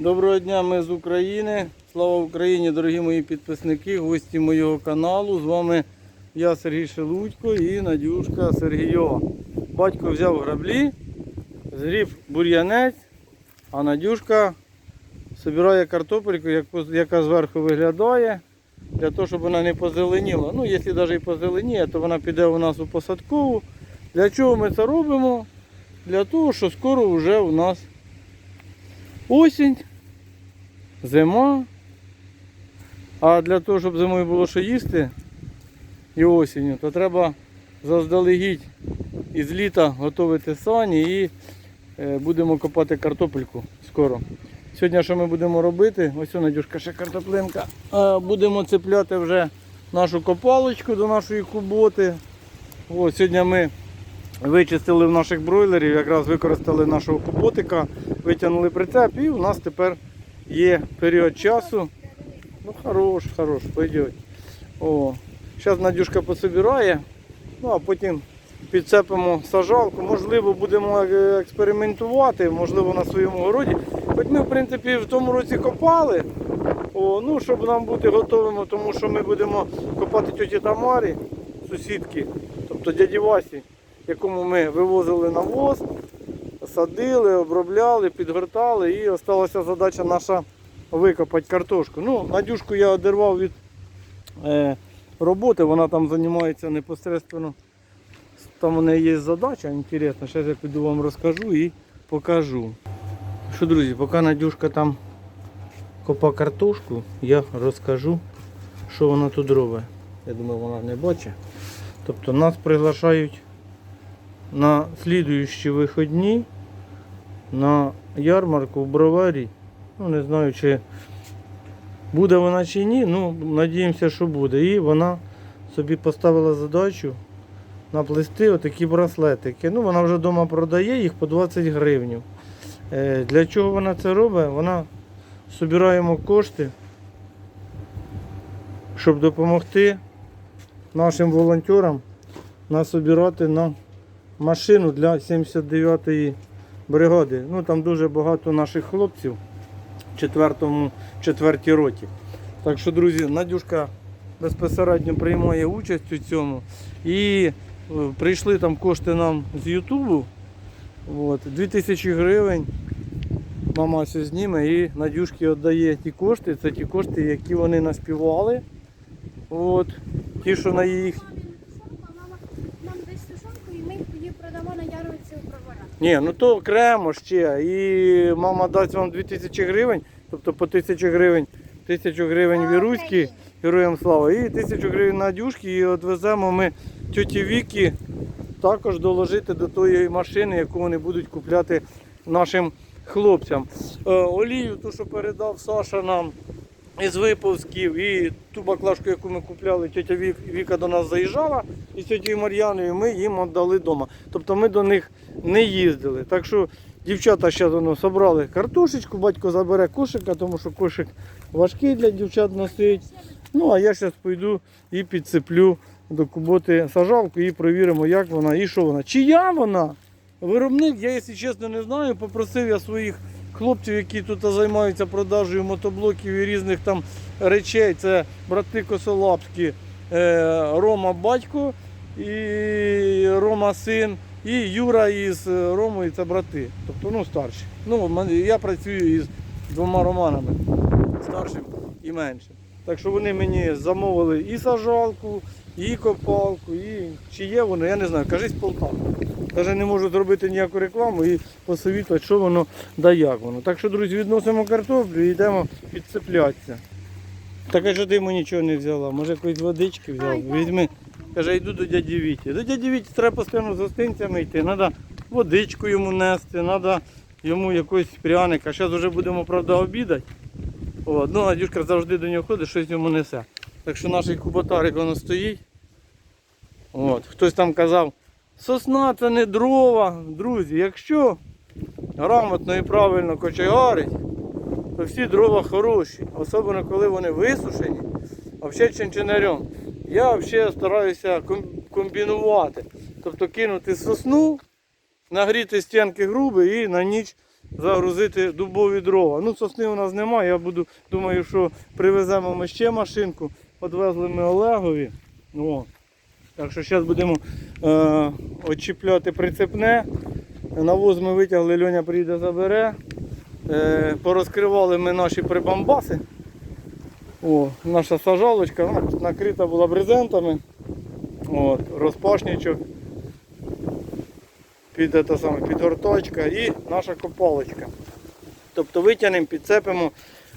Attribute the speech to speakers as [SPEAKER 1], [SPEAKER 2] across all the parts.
[SPEAKER 1] Доброго дня, ми з України. Слава Україні, дорогі мої підписники, гості моєго каналу. З вами я Сергій Шелудько і Надюшка Сергійова. Батько взяв граблі, згріб бур'янець, а Надюшка збирає картопельку, яка зверху виглядає, для того, щоб вона не позеленіла. Ну, якщо навіть і позеленіє, то вона піде у нас у посадкову. Для чого ми це робимо? Для того, що скоро вже у нас осінь, зима. А для того, щоб зимою було що їсти і осінню, то треба заздалегідь із літа готувати сані і е, будемо копати картопельку скоро. Сьогодні що ми будемо робити? Ось о, Надюшка, ще картоплинка. Будемо цепляти вже нашу копалочку до нашої куботи. Ось, сьогодні ми вичистили в наших бройлерів, якраз використали нашого куботика, витягнули прицеп і у нас тепер є період часу. Ну хорош, хорош, пойдет. О, зараз Надюшка пособирає, ну а потім підцепимо сажалку. Можливо, будемо е, експериментувати, можливо, на своєму городі. Хоч ми, в принципі, в тому році копали. О, ну, щоб нам бути готовими, тому що ми будемо копати тьоті Тамарі, сусідки, тобто дяді Васі, якому ми вивозили навоз, садили, обробляли, підгортали і осталася задача наша викопати картошку. Ну, Надюшку я одервав від е, роботи, вона там займається непосередньо. Там у неї є задача інтересна. Зараз я піду вам розкажу і покажу. Що, друзі, поки Надюшка там копа картошку, я розкажу, що вона тут робить. Я думаю, вона не бачить. Тобто нас приглашають на слідуючі вихідні на ярмарку в Броварі. Ну, не знаю, чи буде вона чи ні, ну, надіємося, що буде. І вона собі поставила задачу наплести отакі браслетики. Ну, вона вже вдома продає їх по 20 гривень. Для чого вона це робить? Вона збираємо кошти, щоб допомогти нашим волонтерам насобирати на машину для 79-ї бригади. Ну там дуже багато наших хлопців в 4-му, 4 роті. Так що, друзі, Надюшка безпосередньо приймає участь у цьому. І е, прийшли там кошти нам з Ютубу. От, 2000 гривень. Мама все зніме і Надюшки віддає ті кошти. Це ті кошти, які вони наспівали. От, ті, що на їх
[SPEAKER 2] Мама нам дасть тушонку і ми її продамо на ярмарці у броварах.
[SPEAKER 1] Ні, ну то окремо ще. І мама дасть вам 2000 гривень, тобто по 1000 гривень, 1000 гривень віруські, героям слава, і 1000 гривень Надюшки, і відвеземо ми тьоті Вікі також доложити до тої машини, яку вони будуть купляти нашим хлопцям. Е, олію, ту, що передав Саша нам із виповзків, і ту баклажку, яку ми купляли, тетя Вік, Віка до нас заїжджала із тетєю Мар'яною, ми їм віддали вдома. Тобто ми до них не їздили. Так що дівчата ще ну, собрали картошечку, батько забере кошика, тому що кошик важкий для дівчат носить. Ну а я зараз пойду і підцеплю до куботи сажалку і провіримо, як вона і що вона. Чия вона? Виробник, я, якщо чесно, не знаю. Попросив я своїх хлопців, які тут займаються продажею мотоблоків і різних там речей. Це брати Косолапські, е, Рома батько і Рома син, і Юра із е, Ромою це брати. Тобто ну, старші. Ну, я працюю із двома романами, старшим і меншим. Так що вони мені замовили і сажалку, і копалку, і чи є воно, я не знаю, кажись Полтава. Навіть не можу зробити ніяку рекламу і посовітувати, що воно да як воно. Так що, друзі, відносимо картоплю і йдемо підцеплятися. Так а що ти йому нічого не взяла? Може якоїсь водички взяв? Візьми. Каже, йду до дяді Віті. До дяді Віті треба постійно з гостинцями йти. Треба водичку йому нести, треба йому якийсь пряник. А зараз вже будемо, правда, обідати. От. Ну, Надюшка завжди до нього ходить, щось йому несе. Так що наш куботарик воно стоїть. От. Хтось там казав, сосна це не дрова. Друзі, якщо грамотно і правильно кочегарить, то всі дрова хороші. Особливо коли вони висушені, а взагалі чинчинарем. Я взагалі стараюся комбінувати. Тобто кинути сосну, нагріти стінки груби і на ніч загрузити дубові дрова. Ну, сосни у нас немає. Я буду, думаю, що привеземо ми ще машинку. Подвезли ми Олегові. О. Так що зараз будемо е, очіпляти прицепне. Навоз ми витягли, Льоня приїде забере. Е, порозкривали ми наші прибамбаси. О, наша сажалочка накрита була брезентами. От, розпашничок. Під, те саме, під горточка і наша копалочка. Тобто витягнемо, підцепимо,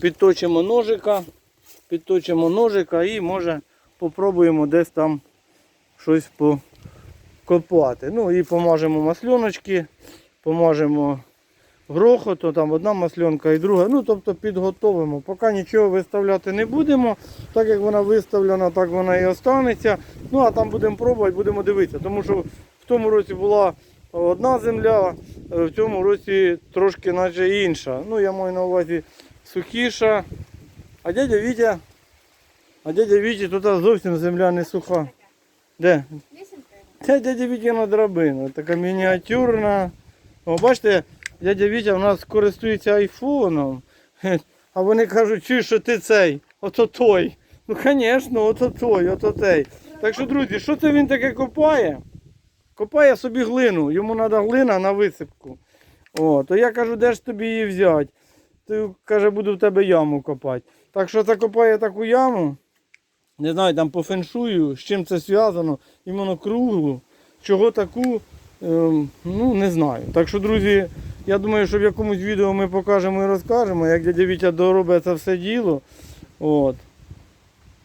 [SPEAKER 1] підточимо ножика, підточимо ножика і може попробуємо десь там щось покопати. Ну і помажемо масльоночки, помажемо грохоту, там одна масльонка і друга. Ну, тобто підготовимо. Поки нічого виставляти не будемо. Так як вона виставлена, так вона і останеться. Ну а там будемо пробувати, будемо дивитися. Тому що в тому році була одна земля, е, в цьому році трошки наче інша. Ну, я маю на увазі сухіша. А дядя Вітя, а дядя Вітя тут зовсім земля не суха. Де? Це дядя Вітіна драбина, така мініатюрна. О, бачите, дядя Вітя у нас користується айфоном. А вони кажуть, чуй, що ти цей, ото той. Ну, звісно, ото той, ото той. Так що, друзі, що це він таке копає? Копає собі глину, йому треба глина на висипку. О, то я кажу, де ж тобі її взяти? Ти каже, буду в тебе яму копати. Так що закопає таку яму. Не знаю, там по феншую, з чим це зв'язано, іменно круглу. Чого таку, ем, ну не знаю. Так що, друзі, я думаю, що в якомусь відео ми покажемо і розкажемо, як дядя Вітя доробить це все діло. От.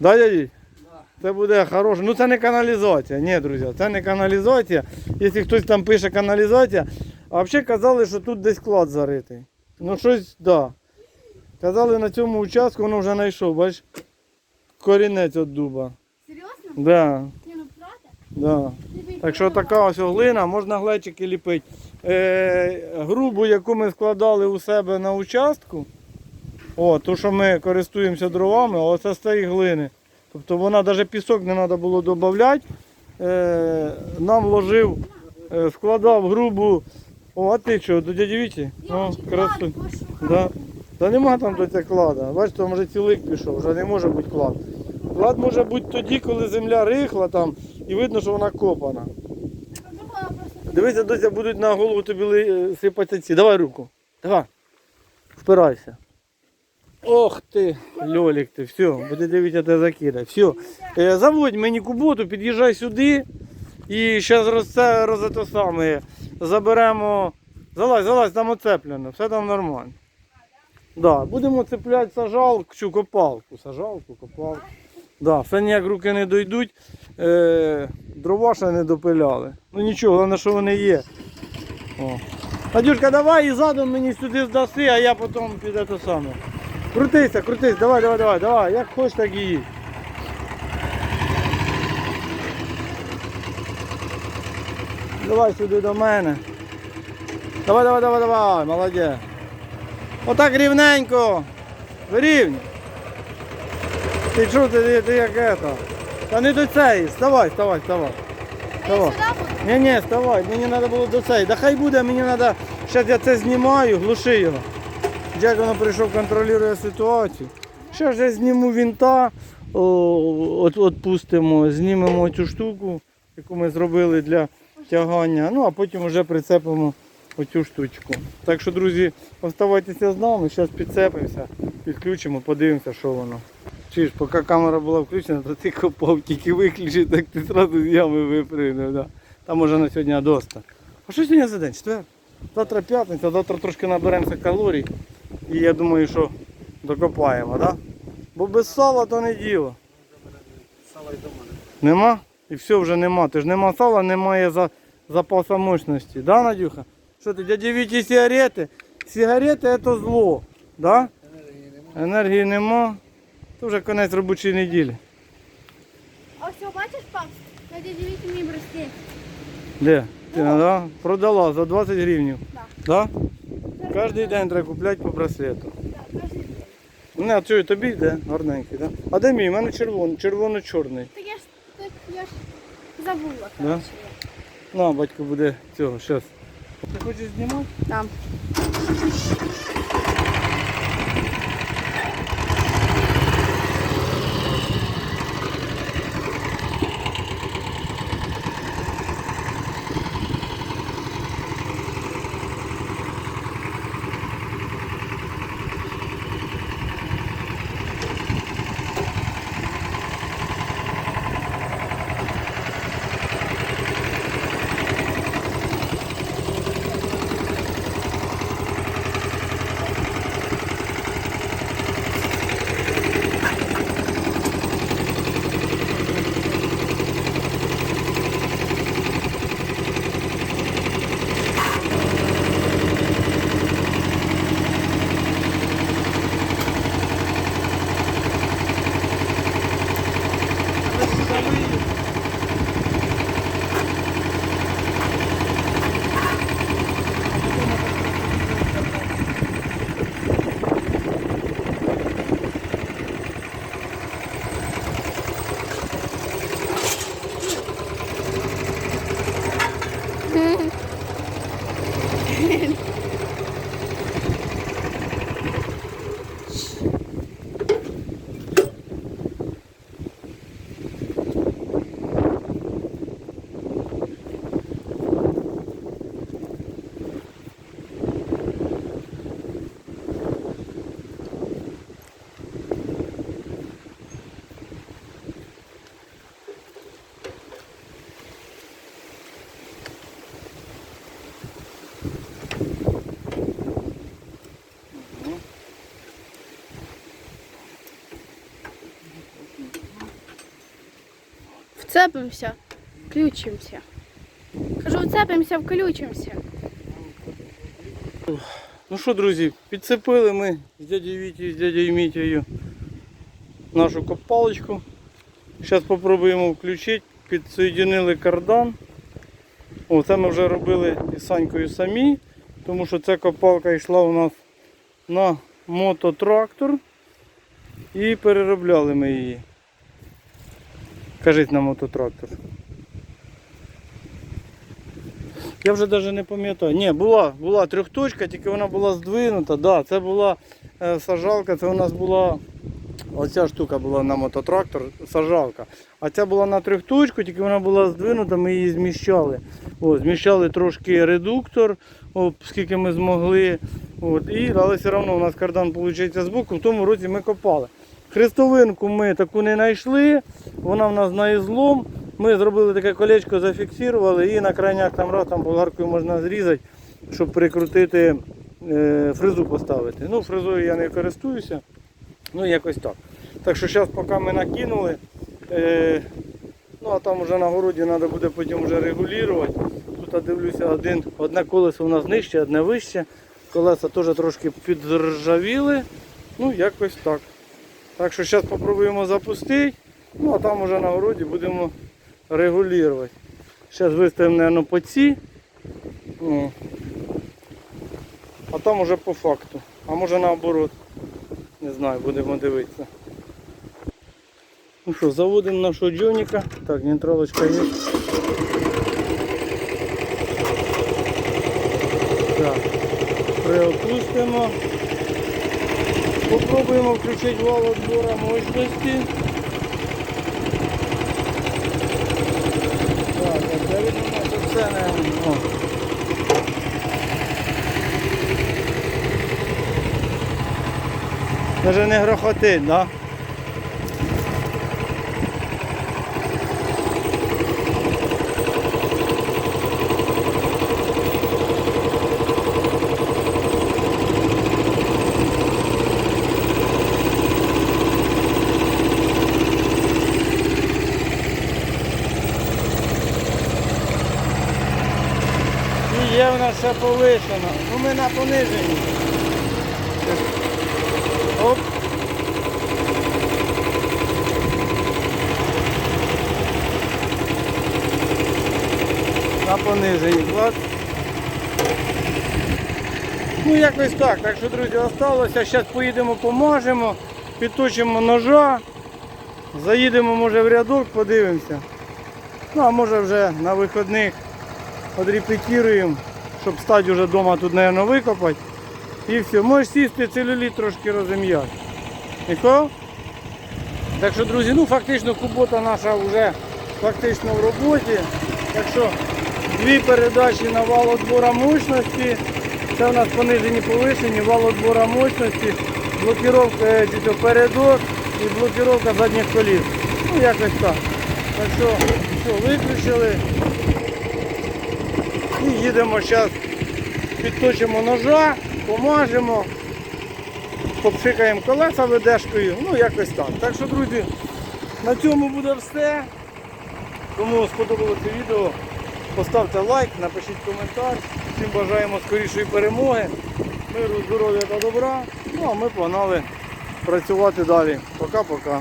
[SPEAKER 1] Да, дядя? Це буде хороше. Ну це не каналізація. Ні, друзі, це не каналізація. Якщо хтось там пише каналізація, а взагалі казали, що тут десь клад заритий. Ну щось, так. Да. Казали на цьому участку, воно вже знайшов, бачиш, корінець від дуба.
[SPEAKER 2] Серйозно?
[SPEAKER 1] Да,
[SPEAKER 2] Ні, ну правда?
[SPEAKER 1] да. Так що така ось глина, можна глечики ліпити. Е, грубу, яку ми складали у себе на участку, о, ту, що ми користуємося дровами, оце з цієї глини. Тобто вона навіть пісок не треба було додати. Е, нам ложив, е, складав грубу. О, а ти що, до дяді Віті? О, красу. Да. Та нема там до цього клада. Бачите, там вже цілик пішов, вже не може бути клад. Клад може бути тоді, коли земля рихла там і видно, що вона копана. Дивися, дося будуть на голову тобі сипатися ці. Давай руку. Давай. Впирайся. Ох ти, льолік ти, все, буде дивитися тебе закидає. Все. Заводь мені куботу, під'їжджай сюди. І зараз роз, це, роз те саме. Заберемо. Залазь, залазь, там оцеплено, все там нормально. Да, будемо цепляти сажалку, копалку. Сажалку, копалку. Да, все ніяк руки не дойдуть. Е, дрова ще не допиляли. Ну нічого, головне, що вони є. О. Надюшка, давай і задом мені сюди здаси, а я потім піде те саме. Крутися, крутись, давай, давай, давай, давай. Як хочеш, так і їдь. Давай сюди до мене. Давай, давай, давай, давай, молодець. Отак рівненько. Рівні. Ти чув, ти, ти як это? Та не до цієї, вставай, вставай, вставай.
[SPEAKER 2] Буду?
[SPEAKER 1] Ні, ні, вставай, мені треба було до цієї. Да хай буде, мені треба. Зараз я це знімаю, глуши його. Дядь воно прийшов, контролює ситуацію. Зараз я зніму вінта, о, от, отпустимо, знімемо цю штуку, яку ми зробили для тягання. Ну а потім вже прицепимо оцю штучку. Так що, друзі, оставайтеся з нами, зараз підцепимося, підключимо, подивимося, що воно. Ж, поки камера була включена, то ти копав, тільки виключив, так ти одразу з ями випригнув. Да. Там може на сьогодні доста. А що сьогодні за день? Четвер? Завтра п'ятниця, завтра трошки наберемося калорій. І я думаю, що докопаємо? Да? Бо без сала то не діло. Нема? І все вже нема. Ти ж нема сала, немає за, запасу мощності. Да, Надюха? Що ти, дяді Віті сигарети? Сигарети це зло. Да? Енергії нема. То вже конець робочої неділі.
[SPEAKER 2] А все, бачиш, пап? Дяді Віті мій браслет.
[SPEAKER 1] Де? Ти да? продала за 20 гривень.
[SPEAKER 2] Да.
[SPEAKER 1] Да? Кожен день треба купляти по браслету.
[SPEAKER 2] Так, кожен день.
[SPEAKER 1] Не, а чую, тобі йде гарненький, да? А де мій? У мене червоний, червоно-чорний.
[SPEAKER 2] Так я ж, так я ж забула,
[SPEAKER 1] Да?
[SPEAKER 2] коротше.
[SPEAKER 1] На, батько буде цього, щас. Ти хочеш знімати?
[SPEAKER 2] Там. Вцепимося, включимося. Кажу, вцепимося, включимося.
[SPEAKER 1] Ну що, друзі, підцепили ми з дядю Вітєю, з дядю Мітєю нашу копалочку. Зараз спробуємо включити, підсоєдинили кардан. О, це ми вже робили із Санькою самі, тому що ця копалка йшла у нас на мототрактор і переробляли ми її. Кажіть на мототрактор. Я вже навіть не пам'ятаю. Ні, була, була трьохточка, тільки вона була здвинута. Да, це була е, сажалка, це у нас була. Оця штука була на мототрактор, сажалка. А ця була на трьохточку, тільки вона була здвинута, ми її зміщали. О, зміщали трошки редуктор, о, скільки ми змогли. От, і, але все одно у нас кардан виходить з боку, в тому році ми копали. Хрестовинку ми таку не знайшли, вона в нас на ізлом. Ми зробили таке колечко, зафіксували і на крайняк там раз там болгаркою можна зрізати, щоб прикрутити, е, фрезу поставити. Ну, фрезою я не користуюся. Ну, якось так. Так що зараз поки ми накинули. Е, ну а там вже на городі треба буде потім вже регулювати. Тут я дивлюся, один, одне колесо у нас нижче, одне вище. Колеса теж трошки підржавіли. Ну, якось так. Так що зараз спробуємо запустити. Ну а там вже на городі будемо регулювати. Зараз виставимо, мабуть, по ці. Ну. А там уже по факту. А може наоборот. Не знаю, будемо дивитися. Ну що, заводимо нашого джоніка. Так, нейтралочка є. Так, приопустимо. Попробуємо включити вал отбора мощності. Так, а де він у нас все не... О. Даже не грохотить, да? Є в нас ще повишено. Ну ми на пониженні. Оп. На пониженні клас. Ну якось так. Так що, друзі, осталося. Зараз поїдемо, помажемо, підточимо ножа, заїдемо може в рядок, подивимося. Ну а може вже на вихідних одрепетируємо, щоб стати вже вдома тут, мабуть, викопати. І все. Можеш сісти целюліт трошки розім'яти. Ніко? Так що, друзі, ну фактично кубота наша вже фактично в роботі. Так що дві передачі на вал отбора мощності. Це у нас понижені повишені, вал отбора мощності, блокировка е, передок і блокировка задніх коліс. Ну якось так. Так що, все, виключили. І їдемо зараз, підточимо ножа, помажемо, попшикаємо колеса ведешкою, ну якось так. Так що, друзі, на цьому буде все. Кому сподобалося відео, поставте лайк, напишіть коментар. Всім бажаємо скорішої перемоги, миру, здоров'я та добра. Ну а ми погнали працювати далі. Пока-пока.